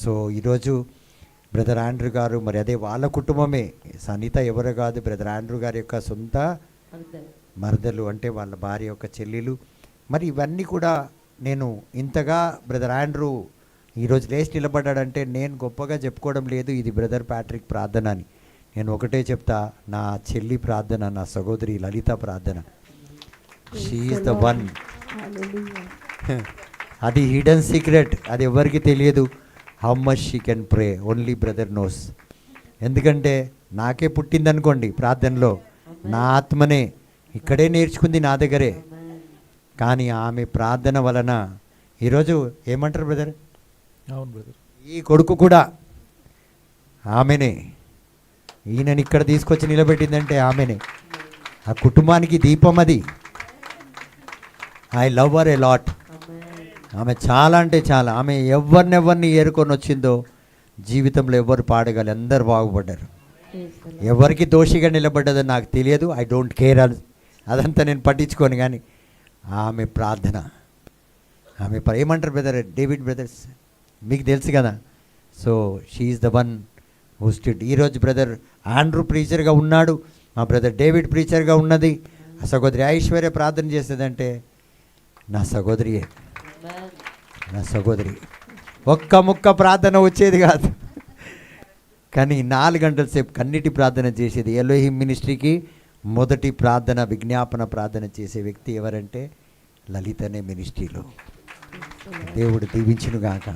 So ఈరోజు brother Andrew గారు మరి అదే వాళ్ళ కుటుంబమే. సనిత ఎవరు కాదు బ్రదర్ ఆండ్రూ గారి యొక్క సొంత మరదలు. అంటే వాళ్ళ భార్య యొక్క చెల్లెలు. మరి ఇవన్నీ కూడా నేను ఇంతగా బ్రదర్ ఆండ్రూ ఈరోజు లేచి నిలబడ్డాడంటే నేను గొప్పగా చెప్పుకోవడం లేదు. ఇది బ్రదర్ ప్యాట్రిక్ ప్రార్థన అని. నేను ఒకటే చెప్తా నా చెల్లి ప్రార్థన నా సహోదరి లలిత ప్రార్థన. షీఈస్ ద వన్ అది హిడెన్ సీక్రెట్ అది ఎవరికి తెలియదు. How much she can pray only brother knows ఎందుకంటే నాకే పుట్టిందనుకోండి ప్రార్థనలో. నా ఆత్మనే ఇక్కడే నేర్చుకుంది నా దగ్గరే. కానీ ఆమె ప్రార్థన వలన ఈరోజు ఏమంటారు బ్రదర్ అవును బ్రదర్ ఈ కొడుకు కూడా ఆమెనే. ఈయనని ఇక్కడ తీసుకొచ్చి నిలబెట్టిందంటే ఆమెనే. ఆ కుటుంబానికి దీపం అది. I love her a lot ఆమె చాలా అంటే చాలా. ఆమె ఎవరినెవరిని ఏరుకొని వచ్చిందో జీవితంలో ఎవరు పాడగాలి అందరు బాగుపడ్డారు. ఎవరికి దోషిగా నిలబడ్డదో నాకు తెలియదు. ఐ డోంట్ కేర్ అది అదంతా నేను పట్టించుకోను కానీ ఆమె ప్రార్థన. ఆమె ఏమంటారు బ్రదర్ డేవిడ్ బ్రదర్స్ మీకు తెలుసు కదా? So she's the one hosted ఈరోజు బ్రదర్ ఆండ్రూ ప్రీచర్గా ఉన్నాడు. మా బ్రదర్ డేవిడ్ ప్రీచర్గా ఉన్నది. ఆ సహోదరి ఐశ్వర్య ప్రార్థన చేసేదంటే నా సహోదరియే. నా సహోదరి ఒక్క ముక్క ప్రార్థన వచ్చేది కాదు. కానీ నాలుగు గంటల సేపు కన్నిటి ప్రార్థన చేసేది ఎలోహిం మినిస్ట్రీకి మొదటి ప్రార్థన విజ్ఞాపన ప్రార్థన చేసే వ్యక్తి ఎవరంటే లలితనే మినిస్ట్రీలో. దేవుడు దీవించునుగాక.